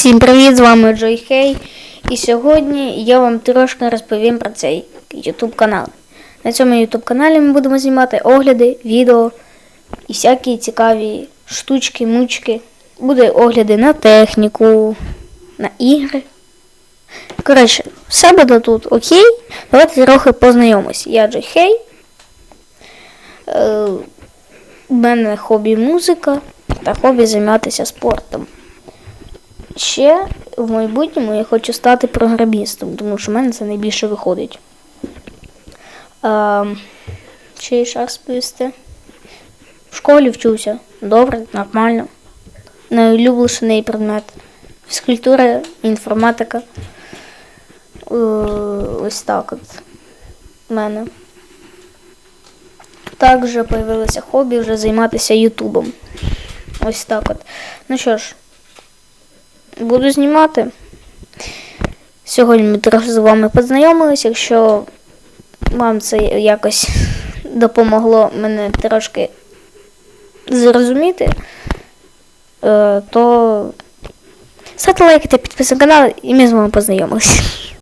Всім привіт, з вами Джой Хей. І сьогодні я вам трошки розповім про цей YouTube канал. На цьому YouTube каналі ми будемо знімати огляди, відео і всякі цікаві штучки, мучки. Буде огляди на техніку, на ігри. Коротше, все буде тут окей. Давайте трохи познайомимось. Я Джой Хей. Е, у мене хобі музика та хобі займатися спортом. Ще в майбутньому я хочу стати програмістом, тому що в мене це найбільше виходить. А, ще є що розповісти. В школі вчуся. Добре, нормально. Найулюблений предмет. Фізкультура, інформатика. Е, Ось так от. в мене. Також з'явилося хобі вже займатися Ютубом. Ось так от. Ну що ж, буду знімати. Сьогодні ми трохи з вами познайомилися. Якщо вам це якось допомогло мене трошки зрозуміти, е, то ставте лайки та підписуйтесь на канал, і ми з вами познайомилися.